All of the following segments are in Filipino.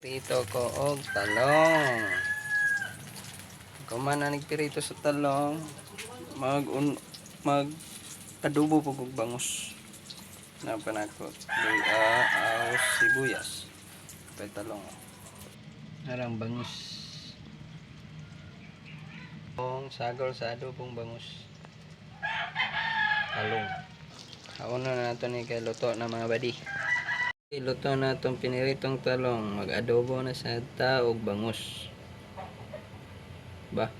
Pirito ko og talong. Kung man na nagpirito sa talong, mag un, mag adobo po kog bangus. Na panakot. Luya, aos, sibuyas. Pay talong. Arang bangus. Kung sagol sa adobong bangus. Talong. Hauna na nato ni kay luto na mga badi. Iluto na itong piniritong talong. Mag-adobo na sa taog bangus. Ba?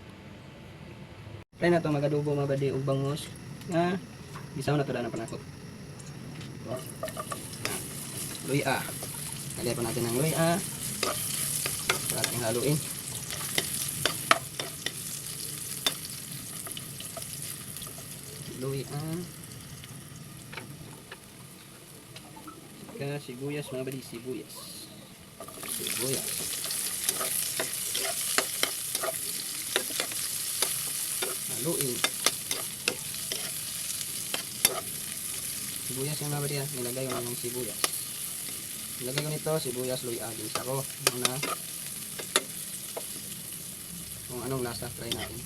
Try na ito mag-adobo mabadi og bangus. Nga, isaw na ito na panakot. Luya. Lagyan pa natin ng luya. Para natin haluin. Luya. Ka sibuyas mga bali, sibuyas. Sibuyas. Haluin. Sibuyas yung mga bali, ah. nilagay ko yung sibuyas. Nilagay ko nito, sibuyas, luya, din sa ko. Muna. Kung anong lasa, try natin.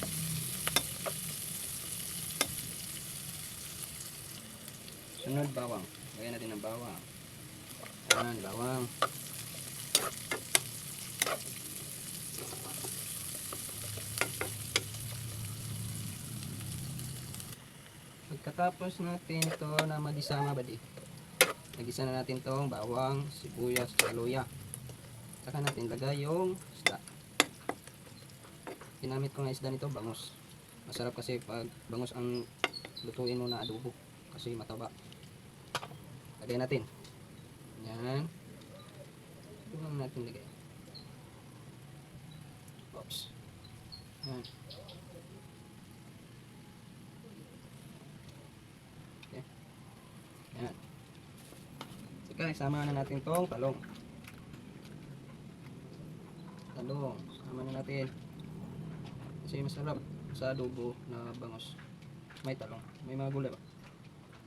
Sunod, bawang. Lagyan natin ng bawang. Ayan, bawang. Pagkatapos natin to na magisama ba di? Nagisa na natin tong bawang, sibuyas, luya. Saka natin lagay yung isda. Ginamit ko nga isda nito, bangus. Masarap kasi pag bangus ang lutuin mo na adobo. Kasi mataba. Lagay natin. Yan. Ito lang natin lagay. Oops. Yan. Okay. Yan. Saka isama na natin tong talong. Talong. Sama na natin. Kasi masarap sa adobo na bangos. May talong. May mga gulay ba?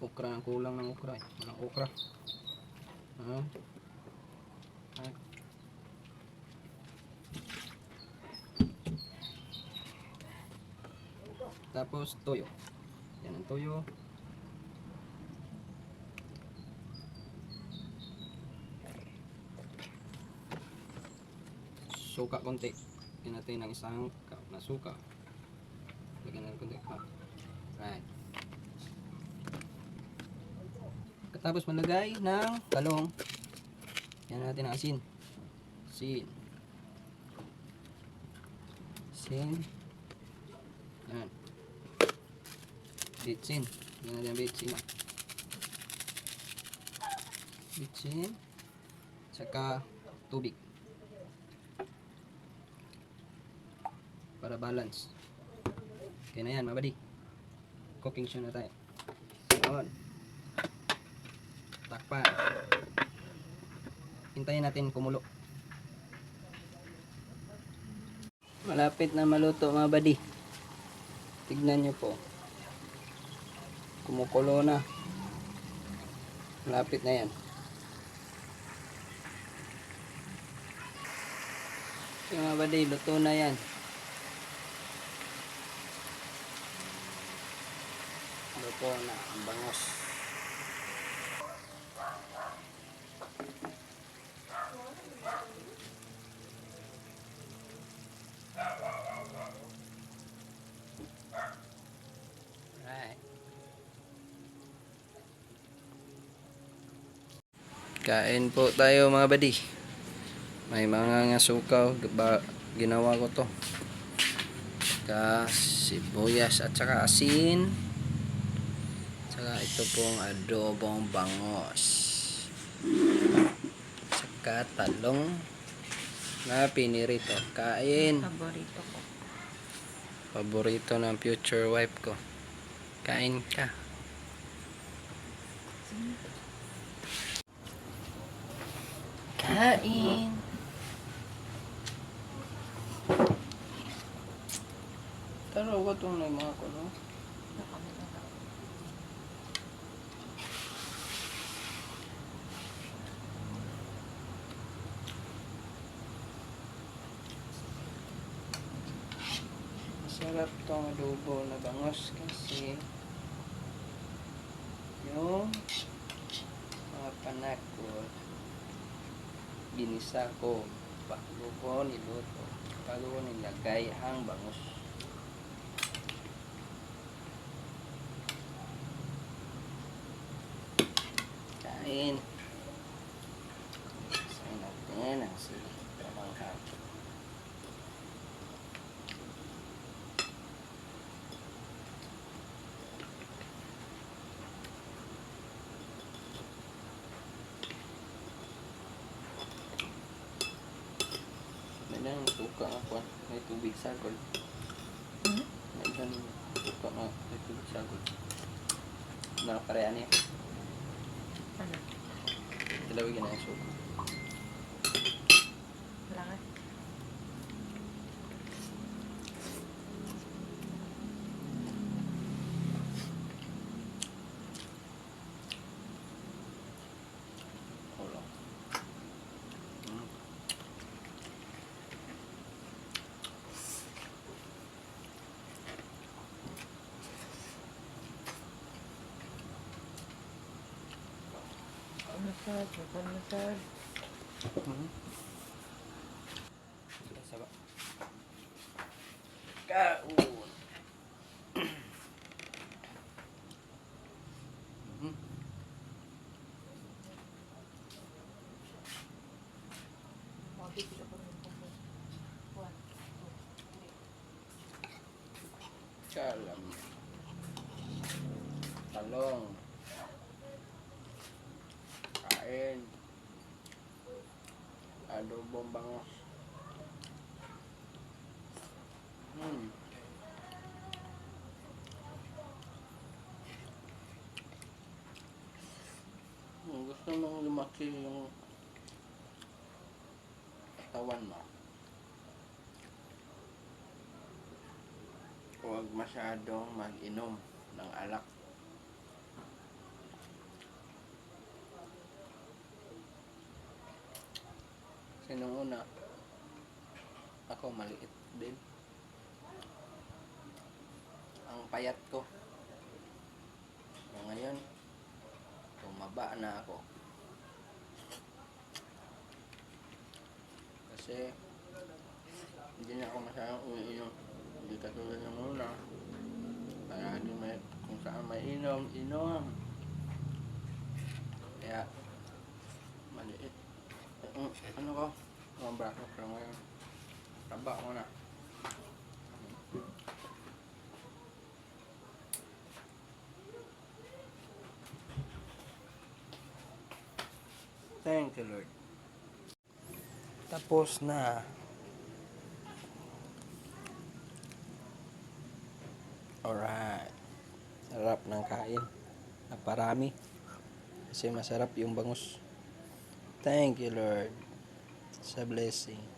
Okra. Ang kulang ng okra eh. Walang okra. Tapos toyo. Yan ang toyo. Suka konti. Lagyan natin ng isang cup na suka. Lagyan natin konti. Right. Tapos malagay ng talong. Yan natin ang asin. Asin. Asin. Yan. Bitsin. Yan natin ang bitsin. Bitsin. Saka tubig. Para balance. Okay na yan, mabadi. Cooking show na tayo. On takpan hintayin natin kumulo. Malapit na maluto mga badi tignan nyo po. Kumukulo na. Malapit na yan. So, mga badi luto na yan. Luto na. Ang bangos Right. Kain po tayo mga badi. May mga nga sukaw, ginawa ko to. Saka sibuyas at saka asin. Saka ito pong adobong bangos. Saka talong na pinirito. Kain. Paborito ko. Paborito ng future wife ko. Kain ka. kain. Pero ako itong na mga kulo. Masarap itong adobo na bangos kasi yung mga panakot ginisa ko bago ko niluto bago ko nilagay ang bangus kain Sayin natin ang sili pamangha May nang tuka ako. May tubig sagol. Hmm? May nang tuka nga. May tubig sagol. Nakapareha niya. Ano? Dalawin na yung suka. Wala nga. on the side, look on kau. side. Kalau, kalau. Kain. Adobong bangos. Hmm. Kung gusto mong lumaki yung katawan mo, huwag masyadong mag-inom ng alak. Kasi nung una, ako maliit din. Ang payat ko. Ngayon, tumaba na ako. Kasi, hindi na ako masyadong umiinom. Hindi katulad ng una. Di may, kung saan may inom, inom. Kaya, maliit. Mm, ano ko? Mga braso ko ngayon. Taba ko na. Thank you, Lord. Tapos na. Alright. Sarap ng kain. Naparami. Kasi masarap yung bangus. Thank you, Lord. Sa blessing.